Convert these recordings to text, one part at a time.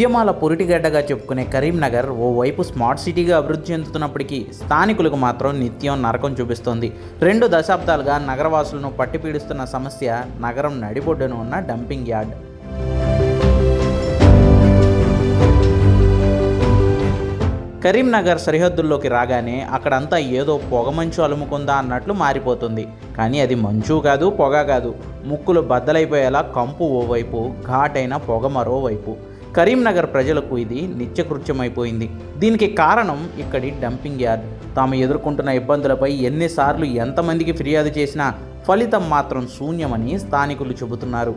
ఉద్యమాల పురిటిగడ్డగా చెప్పుకునే కరీంనగర్ ఓవైపు స్మార్ట్ సిటీగా అభివృద్ధి చెందుతున్నప్పటికీ స్థానికులకు మాత్రం నిత్యం నరకం చూపిస్తోంది. రెండు దశాబ్దాలుగా నగరవాసులను పట్టిపీడుస్తున్న సమస్య నగరం నడిబొడ్డున ఉన్న డంపింగ్ యార్డ్. కరీంనగర్ సరిహద్దుల్లోకి రాగానే అక్కడంతా ఏదో పొగమంచు అలుముకుందా అన్నట్లు మారిపోతుంది. కానీ అది మంచు కాదు పొగ కాదు. ముక్కులు బద్దలైపోయేలా కంపు ఓవైపు ఘాటైన పొగ మరోవైపు. కరీంనగర్ ప్రజలకు ఇది నిత్యకృత్యమైపోయింది. దీనికి కారణం ఇక్కడి డంపింగ్ యార్డ్. తాము ఎదుర్కొంటున్న ఇబ్బందులపై ఎన్నిసార్లు ఎంతమందికి ఫిర్యాదు చేసినా ఫలితం మాత్రం శూన్యమని స్థానికులు చెబుతున్నారు.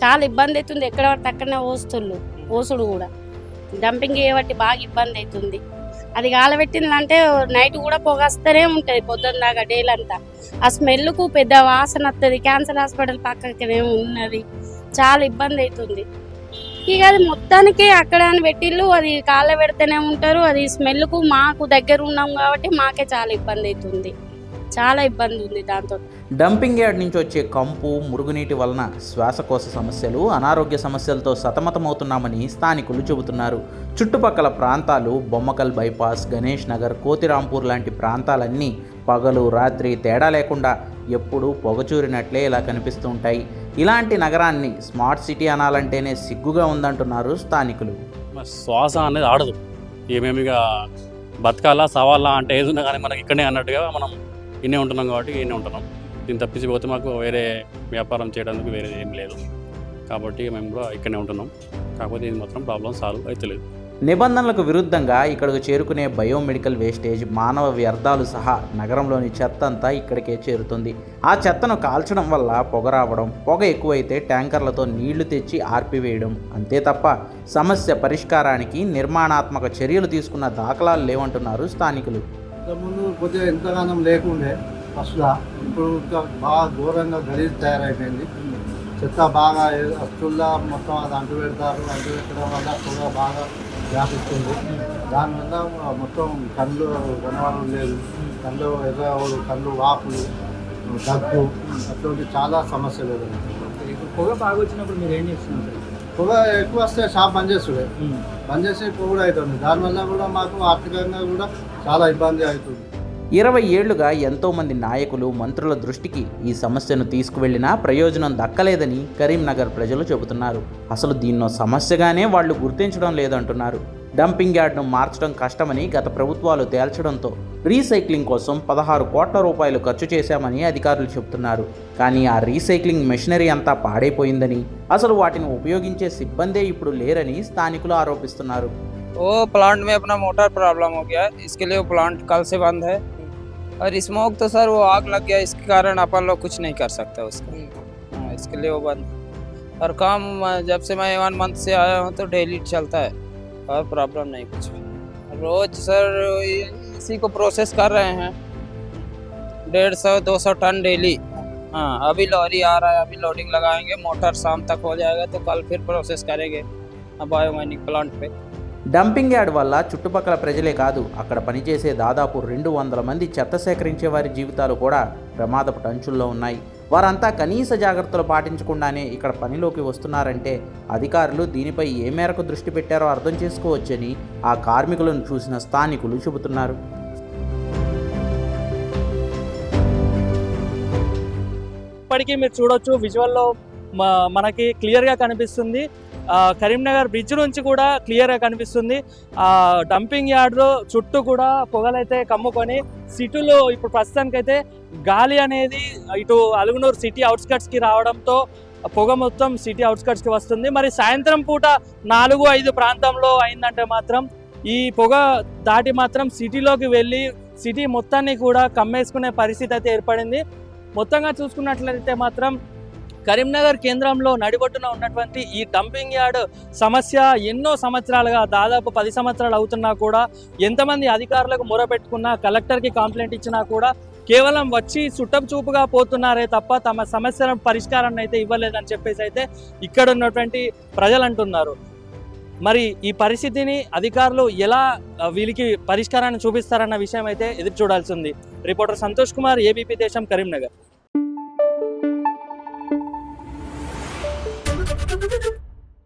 చాలా ఇబ్బంది అవుతుంది ఎక్కడ పడితే అక్కడనే ఓస్తుళ్ళు ఓసుడు కూడా. డంపింగ్ చేయబట్టి బాగా ఇబ్బంది అవుతుంది అది కాలబెట్టిందంటే నైట్ కూడా పొగస్తూనే ఉంటుంది పొద్దున్న దాకా డేలంతా. ఆ స్మెల్కు పెద్ద వాసన వస్తుంది క్యాన్సర్ హాస్పిటల్ పక్కనే ఉన్నది. చాలా ఇబ్బంది అవుతుంది ఇక అది మొత్తానికి అక్కడ అని పెట్టిళ్ళు అది కాళ్ళ పెడితేనే ఉంటారు అది స్మెల్కు మాకు దగ్గర ఉన్నాం కాబట్టి మాకే చాలా ఇబ్బంది అవుతుంది. చాలా ఇబ్బంది ఉంది దాంతో. డంపింగ్ యార్డ్ నుంచి వచ్చే కంపు మురుగునీటి వలన శ్వాసకోశ సమస్యలు అనారోగ్య సమస్యలతో సతమతమవుతున్నామని స్థానికులు చెబుతున్నారు. చుట్టుపక్కల ప్రాంతాలు బొమ్మకల్ బైపాస్ గణేష్ నగర్ కోతిరాంపూర్ లాంటి ప్రాంతాలన్నీ పగలు రాత్రి తేడా లేకుండా ఎప్పుడూ పొగచూరినట్లే ఇలా కనిపిస్తుంటాయి ఇలాంటి నగరాన్ని స్మార్ట్ సిటీ అనాలంటేనే సిగ్గుగా ఉందంటున్నారు స్థానికులు. శ్వాస అనేది ఆడదు. ఏమేమిగా బతకాలా సవాలా అంటే ఏది ఉన్నా కానీ మనకి ఇక్కడే అన్నట్టుగా మనం ఇన్నే ఉంటున్నాం కాబట్టి ఇన్నే ఉంటున్నాం. దీన్ని తప్పించి పోతే మాకు వేరే వ్యాపారం చేయడానికి వేరే ఏం లేదు. కాబట్టి మేము కూడా ఇక్కడనే ఉంటున్నాం. కాకపోతే ఇది మాత్రం ప్రాబ్లం సాల్వ్ అవుతలేదు నిబంధనలకు విరుద్ధంగా ఇక్కడకు చేరుకునే బయోమెడికల్ వేస్టేజ్ మానవ వ్యర్థాలు సహా నగరంలోని చెత్త అంతా ఇక్కడికే చేరుతుంది. ఆ చెత్తను కాల్చడం వల్ల పొగ రావడం పొగ ఎక్కువైతే ట్యాంకర్లతో నీళ్ళు తెచ్చి ఆర్పివేయడం అంతే తప్ప సమస్య పరిష్కారానికి నిర్మాణాత్మక చర్యలు తీసుకున్న దాఖలాలు లేవంటున్నారు స్థానికులు. ఇంతకుముందు కొద్దిగా ఎంతగానం లేకుండే ఫస్ట్లా ఇప్పుడు బాగా ఘోరంగా గలీజ్ తయారైపోయింది. చెత్త బాగా అస్తుల్లా మొత్తం అది అంటు పెడతారు అంటు పెట్టడం వల్ల పొగ బాగా వ్యాపిస్తుంది. దానివల్ల మొత్తం కళ్ళు కనవడం లేదు కళ్ళు ఎర్రవుడు కళ్ళు వాపులు దగ్గు అటువంటి చాలా సమస్యలు ఎదురవుతాయి. ఇప్పుడు పొగ బాగా వచ్చినప్పుడు మీరు ఏం చేస్తున్నారు? పొగ ఎక్కువ వస్తే షాప్ బంద్ చేస్తుండే. బంద్ చేసి పొగ అవుతుంది. దానివల్ల కూడా మాకు ఆర్థికంగా కూడా చాలా ఇబ్బంది అవుతుంది. ఇరవై ఏళ్లుగా ఎంతోమంది నాయకులు మంత్రుల దృష్టికి ఈ సమస్యను తీసుకువెళ్లినా ప్రయోజనం దక్కలేదని కరీంనగర్ ప్రజలు చెబుతున్నారు అసలు దీన్నో సమస్యగానే వాళ్ళు గుర్తించడం లేదంటున్నారు డంపింగ్ యార్డ్ను మార్చడం కష్టమని గత ప్రభుత్వాలు తేల్చడంతో రీసైక్లింగ్ కోసం పదహారు కోట్ల రూపాయలు ఖర్చు చేశామని అధికారులు చెబుతున్నారు కానీ ఆ రీసైక్లింగ్ మెషినరీ అంతా పాడైపోయిందని అసలు వాటిని ఉపయోగించే సిబ్బందే ఇప్పుడు లేరని స్థానికులు ఆరోపిస్తున్నారు वो प्लांट में अपना मोटर प्रॉब्लम हो गया इसके लिए वो प्लांट कल से बंद है और स्मोक तो सर वो आग लग गया इसके कारण अपन लोग कुछ नहीं कर सकते उसका। हाँ, इसके लिए वो बंद। और काम जब से मैं वन मंथ से आया हूँ तो डेली चलता है। और प्रॉब्लम नहीं कुछ रोज सर इसी को प्रोसेस कर रहे हैं। डेढ़ सौ दो सौ टन डेली हाँ अभी लॉरी आ रहा है अभी लोडिंग लगाएँगे। मोटर शाम तक हो जाएगा तो कल फिर प्रोसेस करेंगे। बायोमाइनिंग प्लांट पे। డంపింగ్ యార్డ్ వల్ల చుట్టుపక్కల ప్రజలే కాదు అక్కడ పనిచేసే దాదాపు రెండు వందల మంది చెత్త సేకరించే వారి జీవితాలు కూడా ప్రమాదపు టంచుల్లో ఉన్నాయి. వారంతా కనీస జాగ్రత్తలు పాటించకుండానే ఇక్కడ పనిలోకి వస్తున్నారంటే అధికారులు దీనిపై ఏ మేరకు దృష్టి పెట్టారో అర్థం చేసుకోవచ్చని ఆ కార్మికులను చూసిన స్థానికులు చెబుతున్నారు. ఇప్పటికీ మీరు చూడొచ్చు విజువల్లో మనకి క్లియర్గా కనిపిస్తుంది. కరీంనగర్ బ్రిడ్జ్ నుంచి కూడా క్లియర్గా కనిపిస్తుంది. ఆ డంపింగ్ యార్డ్ చుట్టూ కూడా పొగలైతే కమ్ముకొని సిటీలో ఇప్పుడు ప్రస్తుతానికైతే గాలి అనేది ఇటు అలుగునూరు సిటీ అవుట్స్కట్స్కి రావడంతో పొగ మొత్తం సిటీ అవుట్స్కట్స్కి వస్తుంది. మరి సాయంత్రం పూట నాలుగు ఐదు ప్రాంతంలో అయిందంటే మాత్రం ఈ పొగ దాటి మాత్రం సిటీలోకి వెళ్ళి సిటీ మొత్తాన్ని కూడా కమ్మేసుకునే పరిస్థితి అయితే ఏర్పడింది. మొత్తంగా చూసుకున్నట్లయితే మాత్రం కరీంనగర్ కేంద్రంలో నడిబొట్టున ఉన్నటువంటి ఈ డంపింగ్ యార్డ్ సమస్య ఎన్నో సంవత్సరాలుగా దాదాపు పది సంవత్సరాలు అవుతున్నా కూడా ఎంతమంది అధికారులకు మొరపెట్టుకున్నా కలెక్టర్కి కంప్లైంట్ ఇచ్చినా కూడా కేవలం వచ్చి చుట్టం చూపుగా పోతున్నారే తప్ప తమ సమస్యల పరిష్కారాన్ని అయితే ఇవ్వలేదని చెప్పేసి అయితే ఇక్కడ ఉన్నటువంటి ప్రజలు అంటున్నారు. మరి ఈ పరిస్థితిని అధికారులు ఎలా వీళ్ళకి పరిష్కారాన్ని చూపిస్తారన్న విషయం అయితే ఎదురు చూడాల్సి ఉంది. రిపోర్టర్ సంతోష్ కుమార్ ఏబీపీ దేశం కరీంనగర్.